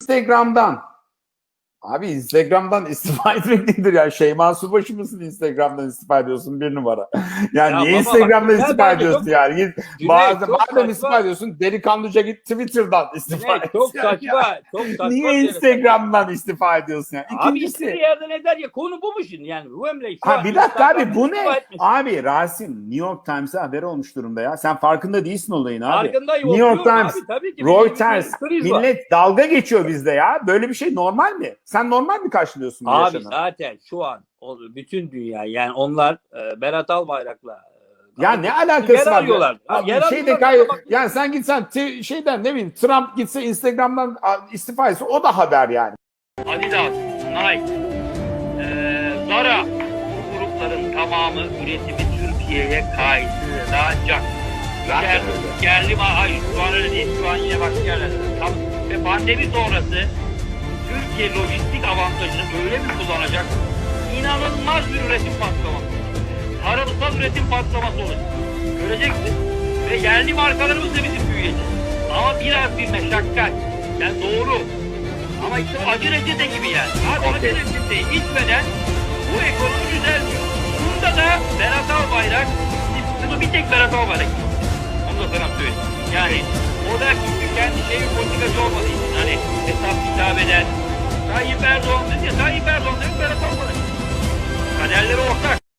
Instagram'dan. Abi Instagram'dan istifa etmek nedir ya? Şeyma Subaşı mısın Instagram'dan istifa ediyorsun bir numara. Yani Ya niye baba Instagram'dan bak, istifa ediyorsun çok- yani? Git, madem saçma. istifa ediyorsun delikanlıca git Twitter'dan istifa Cüneyt, et. çok ya. saçma. Çok saçma. Niye bir Instagram'dan istifa ediyorsun yani? Abi İkincisi. istediği yerden eder ya. Konu bu mu şimdi yani? Bu Emre şu Ha bir dakika abi bu ne? Abi Rasim New York Times'a haber olmuş durumda ya. Sen farkında değilsin olayın abi. Farkındayım. New York Times, abi, tabii ki. Reuters, Bir kriz var. millet dalga geçiyor bizde ya. Böyle bir şey normal mi? Sen normal mi karşılıyorsun bu Abi yaşananı? zaten şu an o, bütün dünya yani onlar e, Berat Albayrak'la e, Ya ne alakası var? arıyorlar. Abi yer şeyde kay- yani sen gitsen t- şeyden ne bileyim Trump gitse Instagram'dan istifa etse o da haber yani. Adidas, Nike, eee, Zara bu grupların tamamı üretimi Türkiye'ye kaydıracak. Yer, yerli ma hayır şu an öyle değil şu an yine başka yerlerde. Tam, ve pandemi sonrası Türkiye lojistik avantajını öyle bir kullanacak inanılmaz bir üretim patlaması. Tarımsal üretim patlaması olacak. Göreceksin. Ve yerli markalarımız da bizim büyüyecek. Ama biraz bir meşakkat. Yani doğru. Ama işte acı reçete gibi yani. Abi acı reçeteyi içmeden bu ekonomi düzelmiyor. Bunda da Berat Albayrak, bunu bir tek Berat Albayrak. Onu da sana söyleyeyim. Yani o da kendi şeyi politikacı olmadığı için hani hesap kitap eden. 拿一百双直接拿一百双